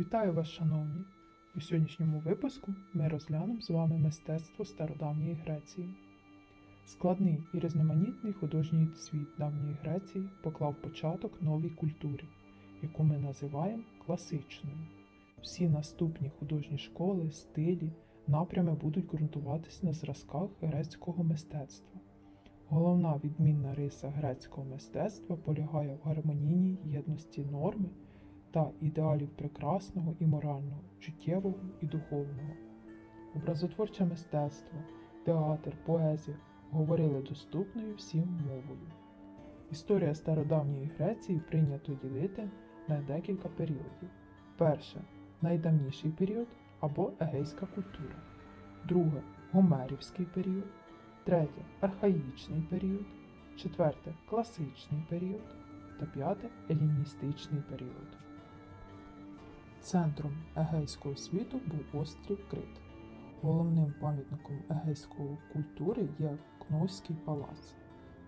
Вітаю вас, шановні! У сьогоднішньому випуску ми розглянемо з вами мистецтво стародавньої Греції. Складний і різноманітний художній світ давньої Греції поклав початок новій культурі, яку ми називаємо класичною. Всі наступні художні школи, стилі, напрями будуть ґрунтуватись на зразках грецького мистецтва. Головна відмінна риса грецького мистецтва полягає в гармонійній єдності норми та ідеалів прекрасного і морального, чуттєвого і духовного. Образотворче мистецтво, театр, поезія говорили доступною всім мовою. Історія стародавньої Греції прийнято ділити на декілька періодів. Перше найдавніший період або егейська культура. Друге гомерівський період. Третє архаїчний період. Четверте класичний період. Та п'яте еліністичний період. Центром егейського світу був острів Крит. Головним пам'ятником егейської культури є Кнойський палац.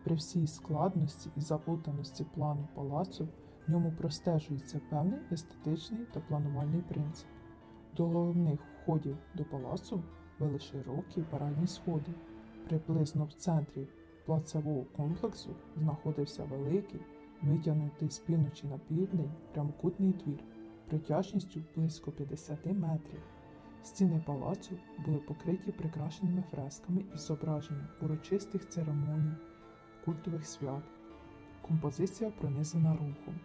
При всій складності і заплутаності плану палацу в ньому простежується певний естетичний та планувальний принцип. До головних входів до палацу вели широкі парадні сходи. Приблизно в центрі плацевого комплексу знаходився великий, витягнутий з півночі на південь прямокутний двір протяжністю близько 50 метрів. Стіни палацу були покриті прикрашеними фресками із зображенням урочистих церемоній, культових свят. Композиція пронизана рухом.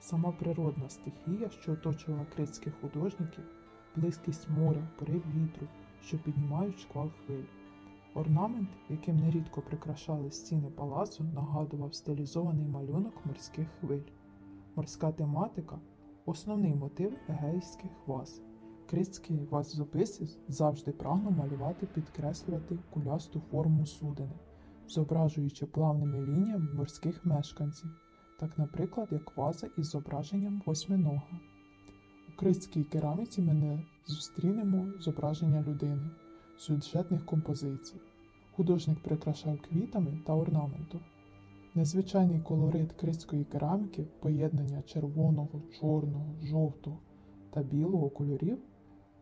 Сама природна стихія, що оточувала критських художників, близькість моря, порив вітру, що піднімають шквал хвиль. Орнамент, яким нерідко прикрашали стіни палацу, нагадував стилізований малюнок морських хвиль. Морська тематика основний мотив егейських ваз. Критський вазописець завжди прагнув малювати, підкреслювати кулясту форму судени, зображуючи плавними лініями морських мешканців, так, наприклад, як ваза із зображенням восьминога. У критській кераміці ми не зустрінемо зображення людини, сюжетних композицій. Художник прикрашав квітами та орнаментом. Незвичайний колорит критської кераміки, поєднання червоного, чорного, жовтого та білого кольорів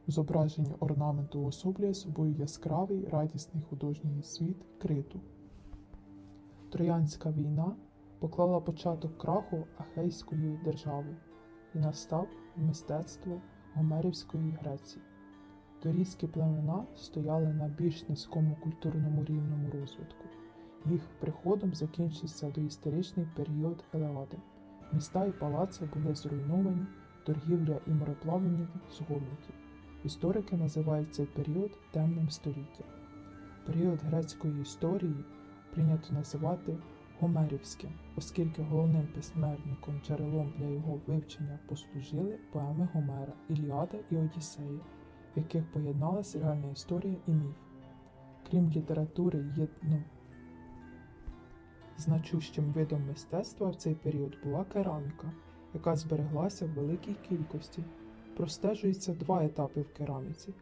в зображенні орнаменту уособлює собою яскравий радісний художній світ криту. Троянська війна поклала початок краху Ахейської держави і настав мистецтво Гомерівської Греції. Торійські племена стояли на більш низькому культурному рівному розвитку. Їх приходом закінчився доісторичний період Елеади. Міста і палаци були зруйновані, торгівля і мореплавання згорнуті. Історики називають цей період темним століттям. Період грецької історії прийнято називати Гомерівським, оскільки головним письменником джерелом для його вивчення послужили поеми Гомера, Іліада і Одіссея, в яких поєдналася реальна історія і міф. Крім літератури, єдно Значущим видом мистецтва в цей період була кераміка, яка збереглася в великій кількості. Простежується два етапи в кераміці: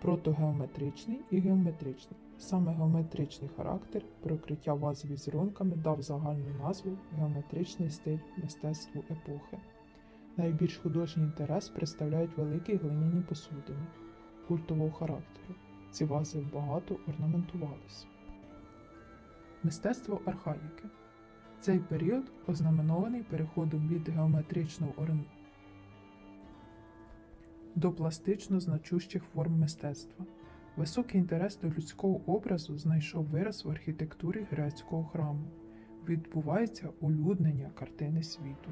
протогеометричний і геометричний. Саме геометричний характер прикриття ваз візерунками дав загальну назву геометричний стиль мистецтву епохи. Найбільш художній інтерес представляють великі глиняні посудини культового характеру. Ці вази багато орнаментувалися. Мистецтво архаїки. Цей період ознаменований переходом від геометричного орен... до пластично значущих форм мистецтва. Високий інтерес до людського образу знайшов вираз в архітектурі грецького храму. Відбувається улюднення картини світу.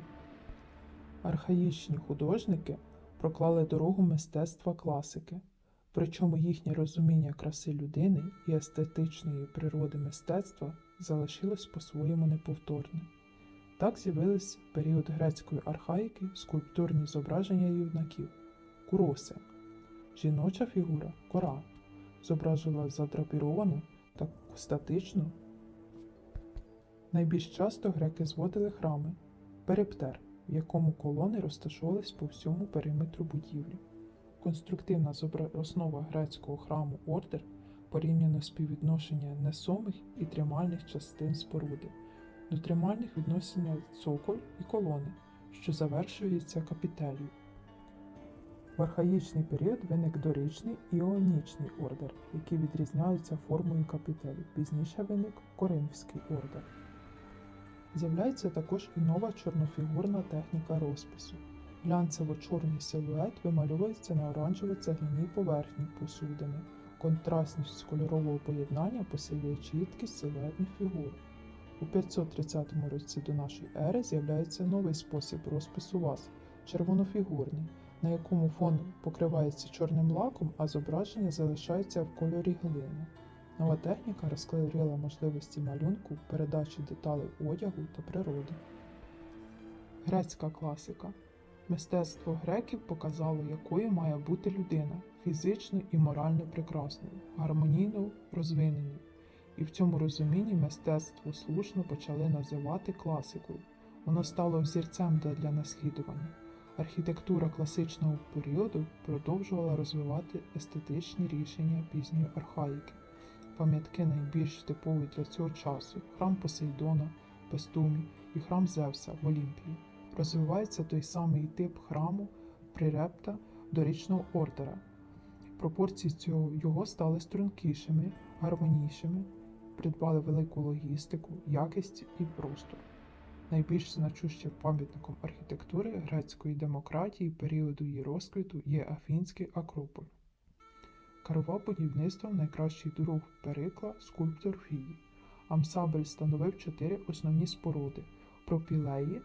Архаїчні художники проклали дорогу мистецтва класики, причому їхнє розуміння краси людини і естетичної природи мистецтва залишилось по-своєму неповторним. Так з'явились в період грецької архаїки скульптурні зображення юнаків куроси. Жіноча фігура кора зображувала задрапіровану та статичну. Найбільш часто греки зводили храми периптер, в якому колони розташовувались по всьому периметру будівлі. Конструктивна основа грецького храму ордер порівняно співвідношення несомих і тримальних частин споруди. До тримальних відносяться цоколь і колони, що завершується капітелью. В архаїчний період виник дорічний і іонічний ордер, які відрізняються формою капітелі. Пізніше виник Коринфський ордер. З'являється також і нова чорнофігурна техніка розпису. Глянцево-чорний силует вимальовується на оранжево-цегляній поверхні посудини. Контрастність кольорового поєднання посилює чіткість силуетних фігур. У 530 році до нашої ери з'являється новий спосіб розпису ваз – червонофігурний, на якому фон покривається чорним лаком, а зображення залишається в кольорі глини. Нова техніка розкрила можливості малюнку, передачі деталей одягу та природи. Грецька класика. Мистецтво греків показало, якою має бути людина фізично і морально прекрасною, гармонійно розвиненою. І в цьому розумінні мистецтво слушно почали називати класикою. Воно стало взірцем для наслідування. Архітектура класичного періоду продовжувала розвивати естетичні рішення пізньої архаїки. Пам'ятки найбільш типові для цього часу храм Посейдона, Пестумі і храм Зевса в Олімпії. Розвивається той самий тип храму прирепта дорічного ордера. Пропорції цього його стали стрункішими, гармонійшими, придбали велику логістику, якість і простор. Найбільш значущим пам'ятником архітектури грецької демократії періоду її розквіту є Афінський Акрополь. Керував будівництвом найкращий друг Перикла скульптор Фії. Амсабель становив чотири основні споруди пропілеї,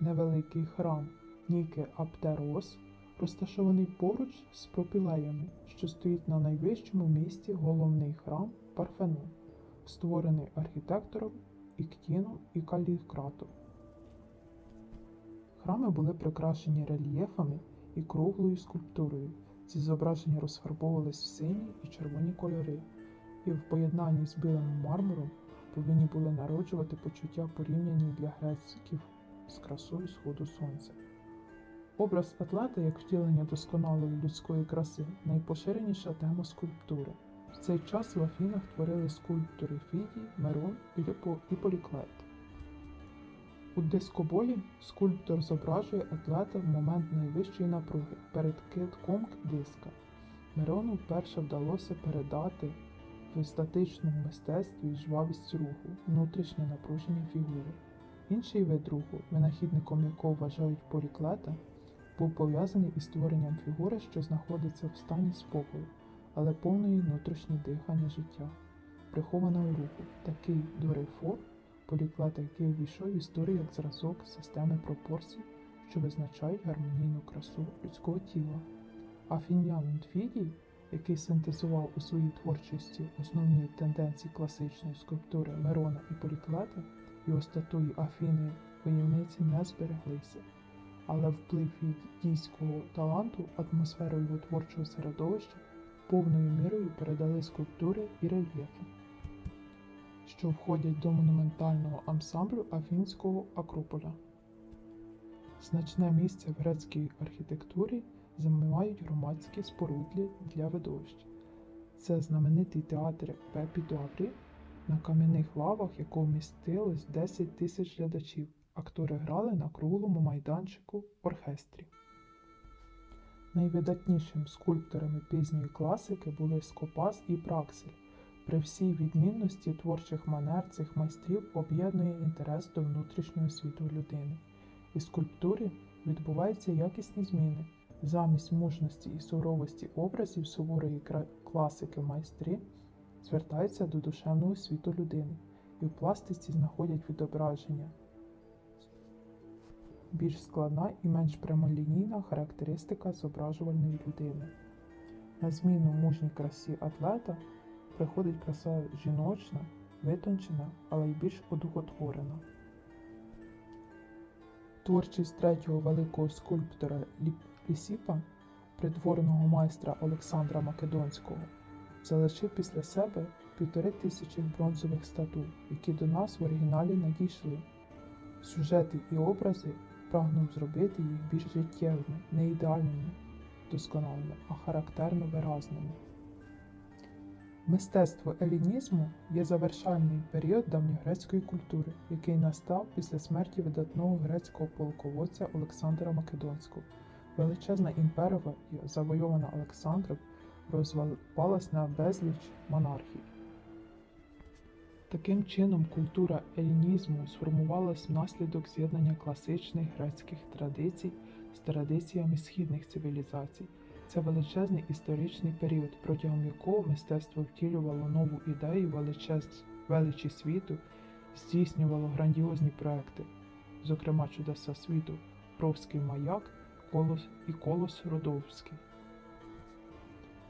невеликий храм Ніке Аптерос, розташований поруч з пропілеями, що стоїть на найвищому місці головний храм Парфенон, створений архітектором Іктіном і Калікратом. Храми були прикрашені рельєфами і круглою скульптурою. Ці зображення розфарбовувались в сині і червоні кольори, і в поєднанні з білим мармуром повинні були народжувати почуття порівняні для грецьків з красою сходу сонця. Образ атлета як втілення досконалої людської краси найпоширеніша тема скульптури. В цей час в Афінах творили скульптори Фідій, Мерон і Поліклет. У дискоболі скульптор зображує атлета в момент найвищої напруги перед китком диска. Мирону вперше вдалося передати в статичному мистецтві жвавість руху, внутрішнє напруження фігури. Інший вид руху, винахідником якого вважають поліклета, був пов'язаний із створенням фігури, що знаходиться в стані спокою, але повної внутрішнє дихання життя, прихованого руху, такий дорейфор, поліклета, який увійшов в історію як зразок системи пропорцій, що визначають гармонійну красу людського тіла. Афінянин Фідій, який синтезував у своїй творчості основні тенденції класичної скульптури Мирона і Поліклета, його статуї Афіни воєвниці не збереглися але вплив дійського таланту, атмосферу його творчого середовища повною мірою передали скульптури і рельєфи, що входять до монументального ансамблю Афінського Акрополя. Значне місце в грецькій архітектурі займають громадські споруди для видовищ. Це знаменитий театр Пепідаврі, на кам'яних лавах якого вмістилось 10 тисяч глядачів. Актори грали на круглому майданчику оркестрі. Найвидатнішим скульпторами пізньої класики були Скопас і Праксель. При всій відмінності творчих манер цих майстрів об'єднує інтерес до внутрішнього світу людини. І скульптурі відбуваються якісні зміни. Замість мужності і суровості образів суворої класики майстри звертаються до душевного світу людини і в пластиці знаходять відображення більш складна і менш прямолінійна характеристика зображувальної людини. На зміну мужній красі атлета приходить краса жіночна, витончена, але й більш одухотворена. Творчість третього великого скульптора Лісіпа, придворного майстра Олександра Македонського, залишив після себе півтори тисячі бронзових статуй, які до нас в оригіналі надійшли. Сюжети і образи прагнув зробити їх більш життєвими, не ідеальними, досконалими, а характерно виразними. Мистецтво елінізму є завершальний період давньогрецької культури, який настав після смерті видатного грецького полководця Олександра Македонського. Величезна імперія, завойована Олександром, розвалилась на безліч монархій. Таким чином, культура елінізму сформувалась внаслідок з'єднання класичних грецьких традицій з традиціями східних цивілізацій. Це величезний історичний період, протягом якого мистецтво втілювало нову ідею величез... величі світу, здійснювало грандіозні проекти, зокрема чудеса світу, Провський маяк колос... і Колос Родовський.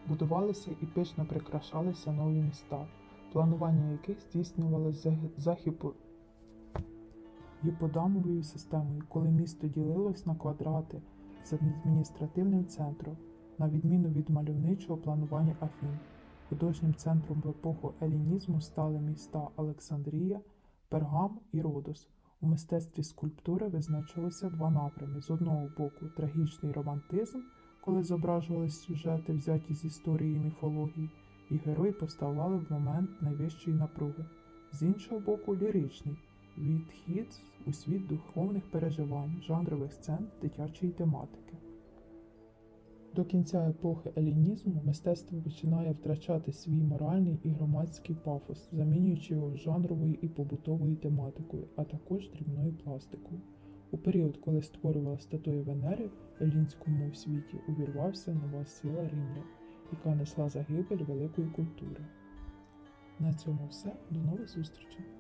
Будувалися і пишно прикрашалися нові міста, планування яких здійснювалось за, за гіподамовою системою, коли місто ділилось на квадрати з адміністративним центром, на відміну від мальовничого планування Афін. Художнім центром в епоху елінізму стали міста Олександрія, Пергам і Родос. У мистецтві скульптури визначилися два напрями: з одного боку трагічний романтизм, коли зображувались сюжети, взяті з історії і міфології, і герої поставали в момент найвищої напруги, з іншого боку, ліричний відхід у світ духовних переживань, жанрових сцен, дитячої тематики. До кінця епохи елінізму мистецтво починає втрачати свій моральний і громадський пафос, замінюючи його жанровою і побутовою тематикою, а також дрібною пластикою. У період, коли створювала статуї Венери, в елінському світі увірвався нова сила Римля, яка несла загибель великої культури. На цьому все. До нових зустрічей!